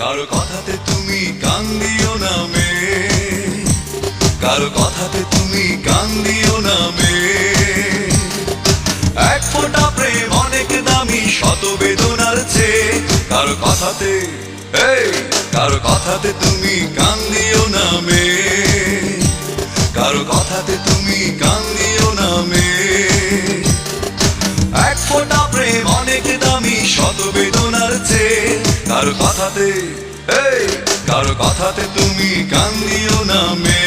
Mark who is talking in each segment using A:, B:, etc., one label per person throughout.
A: কারও কথাতে তুমি কান দিও না মে। কারও কথাতে তুমি কান দিও না মে। এক ফোঁটা প্রেম অনেক দামি শত বেদনার চেয়ে। কারও কথাতে, এই, কারও কথাতে তুমি কান দিও না মে। কারও কথাতে তুমি কান দিও না মে। প্রেম অনেক দামি শত বেদনার কারও কথাতে এই কারও কথাতে তুমি কান্দিও না মে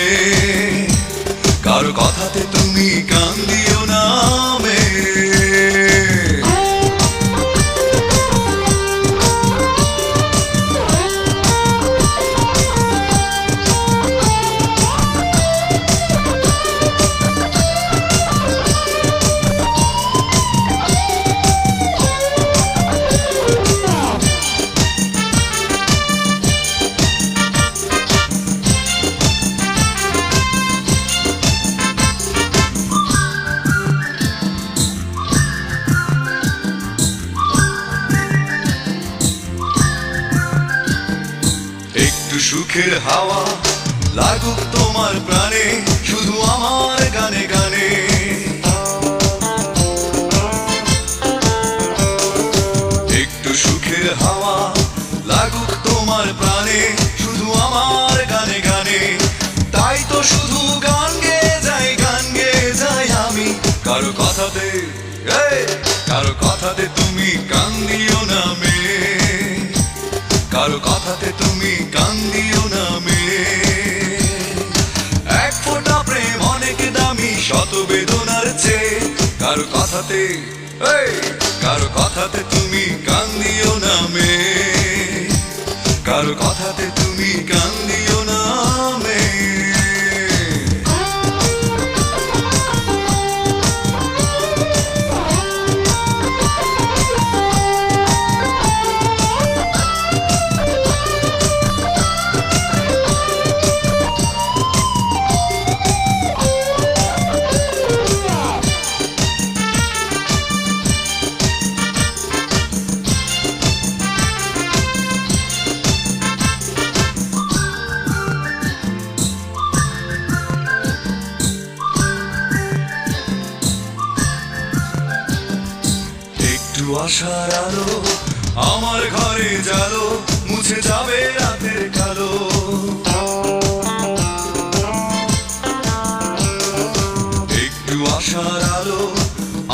A: সুখের হাওয়া লাগুক তোমার প্রাণে, শুধু আমার গানে গানে। একটু সুখের হাওয়া লাগুক তোমার প্রাণে, শুধু আমার গানে গানে। তাই তো শুধু গান গেয়ে যাই, গান গেয়ে যাই আমি। কারও কথাতে কারও কথাতে তুমি কান দিও না মেয়ে কারও কথাতে তুমি কান দিও না মে এক ফোঁটা প্রেম অনেক দামি শত বেদনার চেয়ে। কারও কথাতে কারও কথাতে তুমি কান দিও না মে কারও কথাতে তুমি কান দিও আশার আলো, আমার ঘরে জালো, মুছে যাবে রাতের কালো। একটু আশার আলো,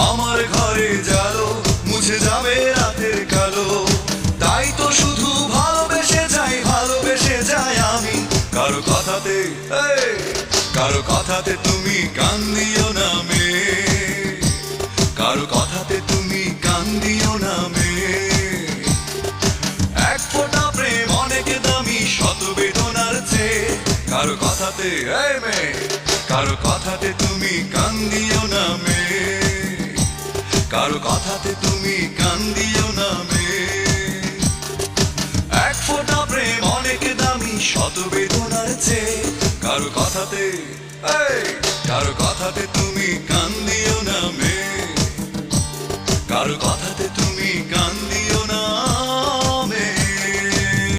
A: আমার ঘরে জালো, মুছে যাবে রাতের কালো। তাই তো শুধু ভালোবেসে যাই ভালোবেসে যাই আমি। কারও কথাতে কারও কথাতে তুমি কান দিও না কারও কথাতে এই মে কারও কথাতে তুমি কান দিও না মে। কারও কথাতে তুমি কান দিও না মে। এক ফোঁটা প্রেম অনেক দামি শত বেদনার চেয়ে। কারও কথাতে এই, কারও কথাতে তুমি কান দিও না মে। কারও কথাতে